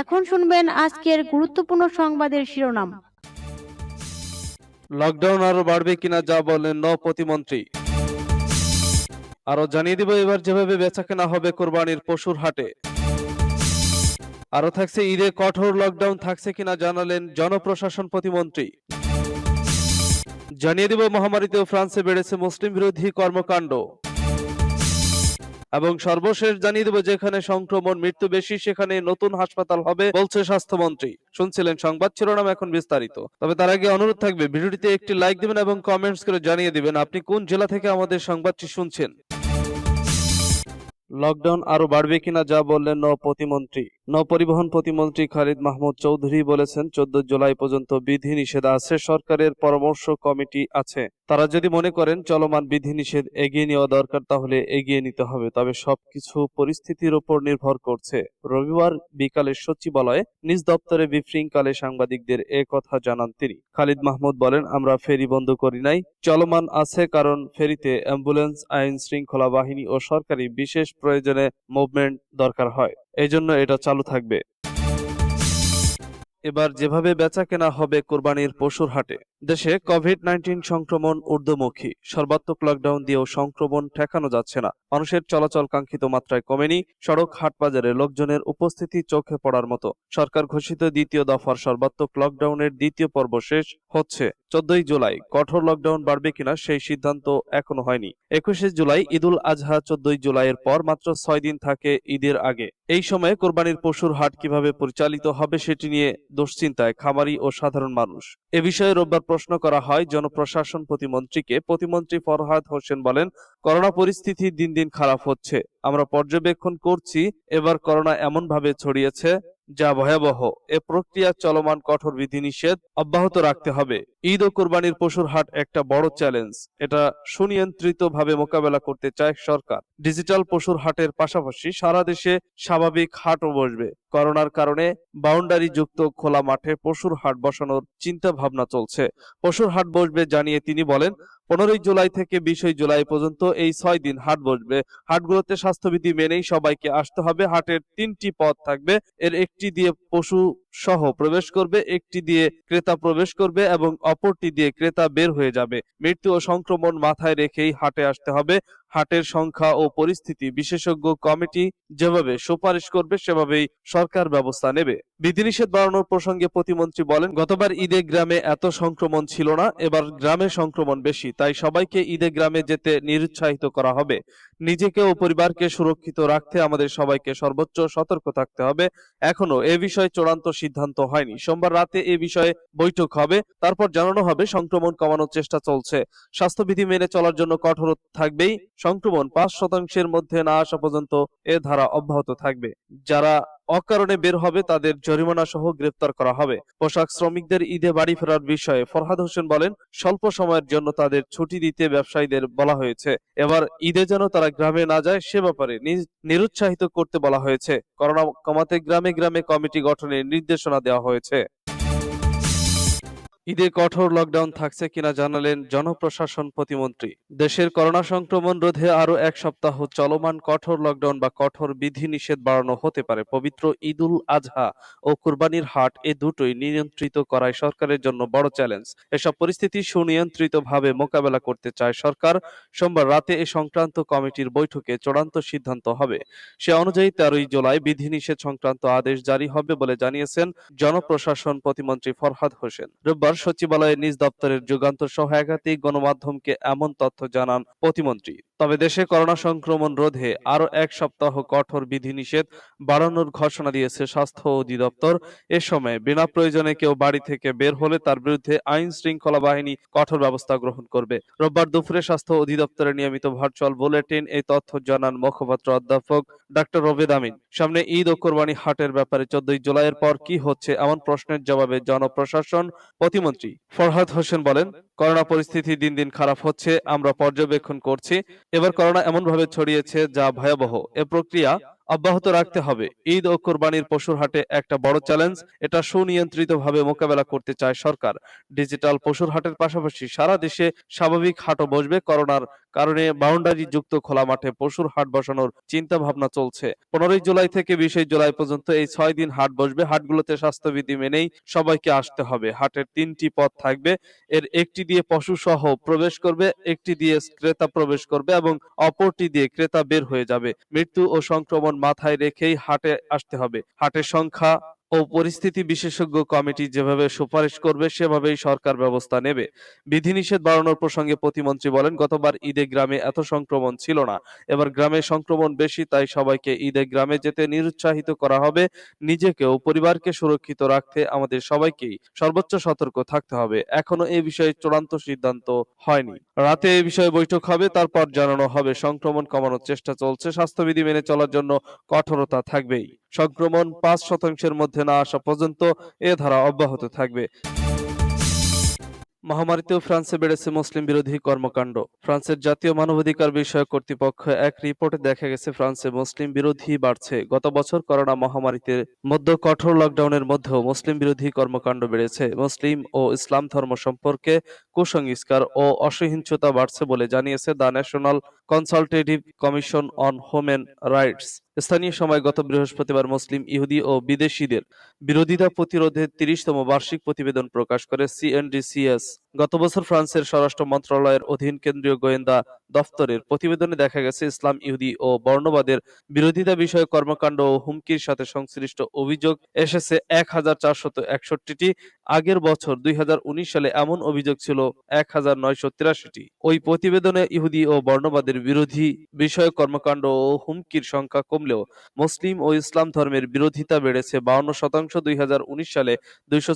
এখন শুনবেন আজকের গুরুত্বপূর্ণ সংবাদের শিরোনাম। লকডাউন আরও বাড়বে কিনা যা বললেন ন প্রতিমন্ত্রী আরও জানিয়ে দিব এবার যেভাবে বেচা কেনা হবে কোরবানির পশুর হাটে। আরও থাকছে ঈদে কঠোর লকডাউন থাকছে কিনা জানালেন জনপ্রশাসন প্রতিমন্ত্রী। জানিয়ে দিব মহামারীতেও ফ্রান্সে বেড়েছে মুসলিম বিরোধী কর্মকাণ্ড। এবং সর্বশেষ জানিয়ে দেব যেখানে সংক্রমণ মৃত্যু বেশি, সেখানে নতুন হাসপাতাল হবে, বলছে স্বাস্থ্যমন্ত্রী। শুনছিলেন সংবাদ, শিরোনাম এখন বিস্তারিত। তবে তার আগে অনুরোধ থাকবে, ভিডিওটিতে একটি লাইক দিবেন এবং কমেন্টস করে জানিয়ে দিবেন, আপনি কোন জেলা থেকে আমাদের সংবাদটি শুনছেন? লকডাউন আরও বাড়বে কিনা, যা বললেন প্রতিমন্ত্রী। নৌ পরিবহন প্রতিমন্ত্রী খালিদ মাহমুদ চৌধুরী বলেছেন, চোদ্দ জুলাই পর্যন্ত বিধি নিষেধ আছে, সরকারের পরামর্শ কমিটি আছে। তারা যদি মনে করেন, চলমান বিধিনিষেধ এগিয়ে নেওয়া দরকার, তাহলে এগিয়ে নিতে হবে, তবে সবকিছু পরিস্থিতির উপর নির্ভর করছে। রবিবার বিকালে সচিবালয়ে নিজ দপ্তরে বিশৃঙ্খলে সাংবাদিকদের এ কথা জানান তিনি। খালিদ মাহমুদ বলেন, আমরা ফেরি বন্ধ করি নাই, চলমান আছে কারণ ফেরিতে অ্যাম্বুলেন্স, আইন শৃঙ্খলা বাহিনী ও সরকারি বিশেষ প্রয়োজনে মুভমেন্ট দরকার হয়। এজন্য এটা চালু থাকবে। এবার যেভাবে বেচা কেনা হবে কোরবানির পশুর হাটে, দেশে কোভিড নাইন্টিন সংক্রমণ ঊর্ধ্বমুখী, সর্বাত্মক লকডাউন দিয়েও সংক্রমণ ঠেকানো যাচ্ছে না। মানুষের চলাচল কাঙ্ক্ষিত মাত্রায় কমেনি, সড়ক, হাট বাজারে লোকজনের উপস্থিতি চোখে পড়ার মতো। সরকার ঘোষিত দ্বিতীয় দফার সর্বাত্মক লকডাউনের দ্বিতীয় পর্ব শেষ হচ্ছে। চোদ্দই জুলাই, কঠোর লকডাউন বাড়বে কিনা সেই সিদ্ধান্ত এখনও হয়নি। একুশে জুলাই ঈদুল আজহা, চোদ্দই জুলাইয়ের পর মাত্র ছয় দিন থাকে ঈদের আগে। এই সময়ে কোরবানির পশুর হাট কীভাবে পরিচালিত হবে সেটি নিয়ে দুশ্চিন্তায় খামারি ও সাধারণ মানুষ। এ বিষয়ে রোববার প্রশ্ন করা হয়, জনপ্রশাসন প্রতিমন্ত্রীকে। প্রতিমন্ত্রী ফরহাদ হোসেন বলেন, করোনা পরিস্থিতি দিন দিন খারাপ হচ্ছে। আমরা পর্যবেক্ষণ করছি, এবার করোনা এমন ভাবে ছড়িয়েছে যা ভয়াবহ। এ প্রক্রিয়া চলমান কঠোর বিধিনিষেধ অব্যাহত রাখতে হবে। ঈদ ও কোরবানির পশুর হাট একটা বড় চ্যালেঞ্জ এটা সুনিয়ন্ত্রিত ভাবে মোকাবেলা করতে চায় সরকার। ডিজিটাল পশুর হাটের পাশাপাশি সারা দেশে স্বাভাবিক হাটও বসবে। করোনার কারণে বাউন্ডারি যুক্ত খোলা মাঠে পশুর হাট বসানোর চিন্তা ভাবনা চলছে। পশুর হাট বসবে জানিয়ে তিনি বলেন, পনেরোই জুলাই থেকে বিশই জুলাই পর্যন্ত এই ছয় দিন হাট বসবে। হাটগুলোতে স্বাস্থ্যবিধি মেনেই সবাইকে আসতে হবে। হাটের তিনটি পথ থাকবে। এর একটি দিয়ে পশু সহ প্রবেশ করবে, একটি দিয়ে ক্রেতা প্রবেশ করবে এবং অপরটি দিয়ে ক্রেতা বের হয়ে যাবে। মৃত্যু ও সংক্রমণ মাথায় রেখেই হাটে আসতে হবে। হাটের সংখ্যা ও পরিস্থিতি বিশেষজ্ঞ কমিটি যেভাবে সুপারিশ করবে, সেভাবেই সরকার ব্যবস্থা নেবে। বিধিনিষেধ বাড়ানোর প্রসঙ্গে প্রতিমন্ত্রী বলেন, গতবার ঈদে গ্রামে এত সংক্রমণ ছিল না, এবার গ্রামে সংক্রমণ বেশি, তাই সবাইকে ঈদে গ্রামে যেতে নিরুৎসাহিত করা হবে। নিজেকে ও পরিবারকে সুরক্ষিত রাখতে আমাদের সবাইকে সর্বোচ্চ সতর্ক থাকতে হবে। এখনও এ বিষয়ে চূড়ান্ত সিদ্ধান্ত হয়নি। সোমবার রাতে এ বিষয়ে বৈঠক হবে, তারপর জানানো হবে, সংক্রমণ কমানোর চেষ্টা চলছে। স্বাস্থ্যবিধি মেনে চলার জন্য কঠোর থাকবেই সংক্রমণ পাঁচ শতাংশের মধ্যে না আসা পর্যন্ত এ ধারা অব্যাহত থাকবে। যারা অকারণে বের হবে, তাদের জরিমানা সহ গ্রেফতার করা হবে। পোশাক শ্রমিকদের ঈদে বাড়ি ফেরার বিষয়ে ফরহাদ হোসেন বলেন, স্বল্প সময়ের জন্য তাদের ছুটি দিতে ব্যবসায়ীদের বলা হয়েছে। এবার ঈদে যেন তারা গ্রামে না যায়, সে ব্যাপারে নিরুৎসাহিত করতে বলা হয়েছে। করোনা কমাতে গ্রামে গ্রামে কমিটি গঠনের নির্দেশনা দেওয়া হয়েছে। ঈদে কঠোর লকডাউন থাকছে কিনা জানালেন জনপ্রশাসন প্রতিমন্ত্রী। দেশের করোনা সংক্রমণ রোধে আরও এক সপ্তাহ চলমান কঠোর লকডাউন বা কঠোর বিধি নিষেধ বাড়ানো হতে পারে। পবিত্র ঈদুল আজহা ও কুরবানির হাট এ দুটোই নিয়ন্ত্রিত করাই সরকারের জন্য বড় চ্যালেঞ্জ। এসব পরিস্থিতি সুনিয়ন্ত্রিতভাবে মোকাবেলা করতে চায় সরকার। সোমবার রাতে এ সংক্রান্ত কমিটির বৈঠকে চূড়ান্ত সিদ্ধান্ত হবে। সে অনুযায়ী তেরোই জুলাই বিধিনিষেধ সংক্রান্ত আদেশ জারি হবে বলে জানিয়েছেন জনপ্রশাসন প্রতিমন্ত্রী ফরহাদ হোসেন। রোববার সচিবালয়ে নিজ দপ্তরের যুগান্তর সহ একাধিক গণমাধ্যমকে এমন তথ্য জানান প্রতিমন্ত্রী। তবে দেশে করোনা সংক্রমণ রোধে আরও এক সপ্তাহ কঠোর বিধিনিষেধ বাড়ানোর ঘোষণা দিয়েছে স্বাস্থ্য অধিদপ্তর। এ সময় বিনা প্রয়োজনে কেউ বাড়ি থেকে বের হলে তার বিরুদ্ধে আইন শৃঙ্খলা বাহিনী কঠোর ব্যবস্থা গ্রহণ করবে। রোববার দুপুরে স্বাস্থ্য অধিদপ্তরের নিয়মিত ভার্চুয়াল বুলেটিন এই তথ্য জানান মুখপাত্র অধ্যাপক ডাক্তার রবেদ আমিন। সামনে ঈদ ও কোরবানি হাটের ব্যাপারে চোদ্দই জুলাইয়ের পর কি হচ্ছে এমন প্রশ্নের জবাবে জনপ্রশাসন প্রতিমন্ত্রী ফরহাদ হোসেন বলেন করোনা পরিস্থিতি দিন দিন খারাপ হচ্ছে আমরা পর্যবেক্ষণ করছি। এবার করোনা এমন ভাবে ছড়িয়েছে যা ভয়াবহ। এ প্রক্রিয়া অব্যাহত রাখতে হবে। ঈদ ও কোরবানির পশুর হাটে একটা বড় চ্যালেঞ্জ। এটা সুনিয়ন্ত্রিত ভাবে মোকাবেলা করতে চায় সরকার। ডিজিটাল পশুর হাটের পাশাপাশি সারা দেশে স্বাভাবিক হাটও বসবে। করোনার কারণে বাউন্ডারি যুক্ত খোলা মাঠে পশুর হাট বসানোর চিন্তা ভাবনা চলছে। পনেরোই জুলাই থেকে বিশে জুলাই পর্যন্ত এই ছয় দিন হাট বসবে। হাটগুলোতে স্বাস্থ্যবিধি মেনেই সবাইকে আসতে হবে। হাটের তিনটি পথ থাকবে। এর একটি দিয়ে পশু সহ প্রবেশ করবে, একটি দিয়ে ক্রেতা প্রবেশ করবে এবং অপরটি দিয়ে ক্রেতা বের হয়ে যাবে। মৃত্যু ও সংক্রমণ মাথায় রেখেই হাটে আসতে হবে। হাটের সংখ্যা ও পরিস্থিতি বিশেষজ্ঞ কমিটি যেভাবে সুপারিশ করবে, সেভাবেই সরকার ব্যবস্থা নেবে। বিধিনিষেধ বাড়ানোর প্রসঙ্গে প্রতিমন্ত্রী বলেন, গতবার ঈদে গ্রামে এত সংক্রমণ ছিল না। এবার গ্রামে সংক্রমণ বেশি, তাই সবাইকে ঈদে গ্রামে যেতে নিরুৎসাহিত করা হবে। নিজেকে ও পরিবারকে সুরক্ষিত রাখতে আমাদের সবাইকেই সর্বোচ্চ সতর্ক থাকতে হবে। এখনও এই বিষয়ে চূড়ান্ত সিদ্ধান্ত হয়নি। রাতে এই বিষয়ে বৈঠক হবে, তারপর জানানো হবে। সংক্রমণ কমানোর চেষ্টা চলছে। স্বাস্থ্যবিধি মেনে চলার জন্য কঠোরতা থাকবেই। সংক্রমণ পাঁচ শতাংশের মধ্যে না আসা পর্যন্ত এ ধারা অব্যাহত থাকবে। মহামারীতেও ফ্রান্সে বেড়েছে মুসলিম বিরোধী কর্মকাণ্ড। ফ্রান্সের জাতীয় মানবাধিকার বিষয়ক কর্তৃপক্ষ এক রিপোর্টে দেখা গেছে, ফ্রান্সে মুসলিম বিরোধী বাড়ছে। গত বছর করোনা মহামারীতে মধ্যে কঠোর লকডাউনের মধ্যেও মুসলিম বিরোধী কর্মকাণ্ড বেড়েছে। মুসলিম ও ইসলাম ধর্ম সম্পর্কে কুসংস্কার ও অসহিংসতা বাড়ছে বলে জানিয়েছে the national consultative commission on human rights স্থানীয় সময় গত বৃহস্পতিবার মুসলিম ইহুদি ও বিদেশিদের বিরোধিতা প্রতিরোধে তিরিশতম বার্ষিক প্রতিবেদন প্রকাশ করে সিএনডিসিএস গত বছর ফ্রান্সের স্বরাষ্ট্র মন্ত্রণালয়ের অধীন কেন্দ্রীয় গোয়েন্দা দফতরের প্রতিবেদনে দেখা গেছে, ইসলাম, ইহুদি ও বর্ণবাদের বিরোধিতা বিষয়ক কর্মকাণ্ড ও হুমকির সাথে সংশ্লিষ্ট অভিযোগ এসেছে এক হাজার চারশত একষট্টিটি। আগের বছর দুই হাজার উনিশ সালে এমন অভিযোগ ছিল এক হাজার নয়শো তিরাশিটি। ওই প্রতিবেদনে ইহুদি ও বর্ণবাদের বিরোধী বিষয়ক কর্মকাণ্ড ও হুমকির সংখ্যা কমলেও মুসলিম ও ইসলাম ধর্মের বিরোধিতা বেড়েছে। বাউন্ন শতাংশ দুই হাজার উনিশ সালে দুইশো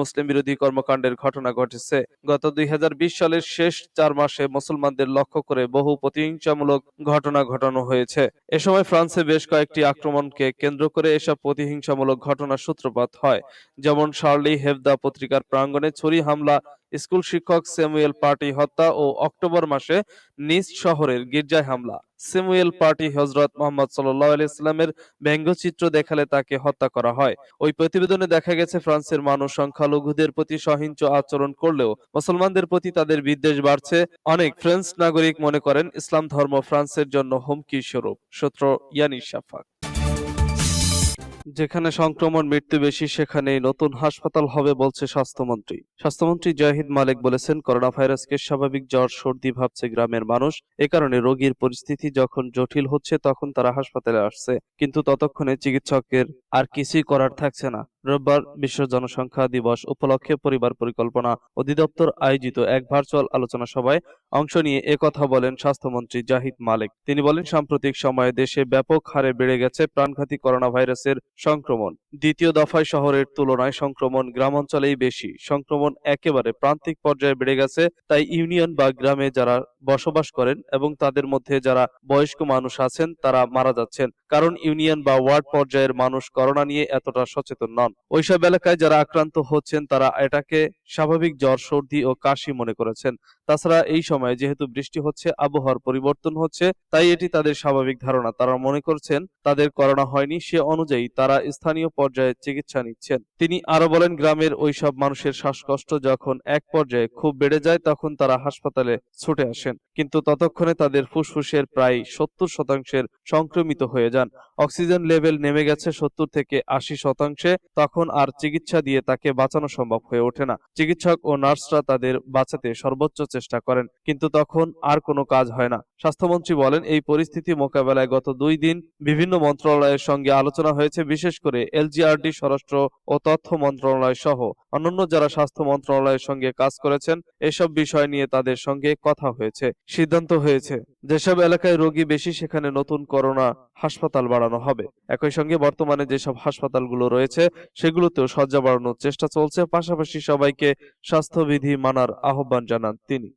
মুসলিম বিরোধী কর্মকাণ্ডের ঘটনা ঘটেছে। গত দুই হাজার বিশ সালের শেষ চার মাসে মুসলমানদের লক্ষ্য করে বহু প্রতিহিংসামূলক ঘটনা ঘটানো হয়েছে। এ সময় ফ্রান্সে বেশ কয়েকটি আক্রমণকে কেন্দ্র করে এসব প্রতিহিংসামূলক ঘটনা সূত্রপাত হয়। যেমন শার্লি হেবদা পত্রিকার প্রাঙ্গনে ছুরি হামলা স্কুল শিক্ষক স্যামুয়েল পার্টি হত্যা ও অক্টোবর মাসে নিজ শহরের গির্জায় হামলা। স্যামুয়েল পার্টি হজরত মোহাম্মদ সাল্লাহ ইসলামের ব্যঙ্গচিত্র দেখালে তাকে হত্যা করা হয়। ওই প্রতিবেদনে দেখা গেছে, ফ্রান্সের মানুষ সংখ্যালঘুদের প্রতি সহিংস আচরণ করলেও মুসলমানদের প্রতি তাদের বিদ্বেষ বাড়ছে। অনেক ফ্রেঞ্চ নাগরিক মনে করেন, ইসলাম ধর্ম ফ্রান্সের জন্য হুমকি স্বরূপ সূত্র ইয়ানি শাফাক যেখানে সংক্রমণ মৃত্যু বেশি, সেখানেই নতুন হাসপাতাল হবে বলছে স্বাস্থ্যমন্ত্রী। স্বাস্থ্যমন্ত্রী জাহিদ মালিক বলেছেন করোনা ভাইরাসকে স্বাভাবিক জ্বর, সর্দি ভাবছে গ্রামের মানুষ। এ কারণে রোগীর পরিস্থিতি যখন জটিল হচ্ছে, তখন তারা হাসপাতালে আসছে। কিন্তু ততক্ষণে চিকিৎসকের আর কিছুই করার থাকছে না। রোববার বিশ্ব জনসংখ্যা দিবস উপলক্ষে পরিবার পরিকল্পনা অধিদপ্তর আয়োজিত এক ভার্চুয়াল আলোচনা সভায় অংশ নিয়ে একথা বলেন স্বাস্থ্যমন্ত্রী জাহিদ মালিক। তিনি বলেন, সাম্প্রতিক সময়ে দেশে ব্যাপক হারে বেড়ে গেছে প্রাণঘাতী করোনা ভাইরাসের সংক্রমণ। দ্বিতীয় দফায় শহরের তুলনায় সংক্রমণ গ্রাম অঞ্চলেই বেশি। সংক্রমণ একেবারে প্রান্তিক পর্যায়ে বেড়ে গেছে, তাই ইউনিয়ন বা গ্রামে যারা বসবাস করেন এবং তাদের মধ্যে যারা বয়স্ক মানুষ আছেন, তারা মারা যাচ্ছেন। কারণ ইউনিয়ন বা ওয়ার্ড পর্যায়ের মানুষ করোনা নিয়ে এতটা সচেতন নন। ওইসব এলাকায় যারা আক্রান্ত হচ্ছেন, তারা এটাকে স্বাভাবিক জ্বর, সর্দি ও কাশি মনে করেছেন। তাছাড়া এই সময় যেহেতু বৃষ্টি হচ্ছে, আবহাওয়ার পরিবর্তন হচ্ছে, তাই এটি তাদের স্বাভাবিক ধারণা। তারা মনে করছেন, তাদের করোনা হয়নি, সে অনুযায়ী তারা স্থানীয় পর্যায়ে চিকিৎসা নিচ্ছেন। তিনি আরও বলেন, গ্রামের ওইসব মানুষের শ্বাসকষ্ট যখন এক পর্যায়ে খুব বেড়ে যায়, তখন তারা হাসপাতালে ছুটে আসেন। কিন্তু ততক্ষণে তাদের ফুসফুসের প্রায় সত্তর শতাংশের সংক্রমিত হয়ে যান। অক্সিজেন লেভেল নেমে গেছে সত্তর থেকে আশি শতাংশে। তখন আর চিকিৎসা দিয়ে তাকে বাঁচানো সম্ভব হয়ে ওঠে না। চিকিৎসক ও নার্সরা তাদের বাঁচাতে সর্বোচ্চ চেষ্টা করেন, কিন্তু তখন আর কোনো কাজ হয় না। স্বাস্থ্যমন্ত্রী বলেন, এই পরিস্থিতি মোকাবেলায় গত দুই দিন বিভিন্ন মন্ত্রণালয়ের সঙ্গে আলোচনা হয়েছে, বিশেষ করে এলজিআরডি, স্বরাষ্ট্র ও তথ্য মন্ত্রণালয় সহ। অন্যান্য যারা স্বাস্থ্য মন্ত্রণালয়ের সঙ্গে কাজ করেছেন, এসব বিষয় নিয়ে তাদের সঙ্গে কথা হয়েছে, সিদ্ধান্ত হয়েছে। যেসব এলাকায় রোগী বেশি, সেখানে নতুন করোনা হাসপাতাল বাড়ানো হবে। একই সঙ্গে বর্তমানে যেসব হাসপাতালগুলো রয়েছে, সেগুলোতেও শয্যা বাড়ানোর চেষ্টা চলছে। পাশাপাশি সবাইকে স্বাস্থ্যবিধি মানার আহ্বান জানান তিনি।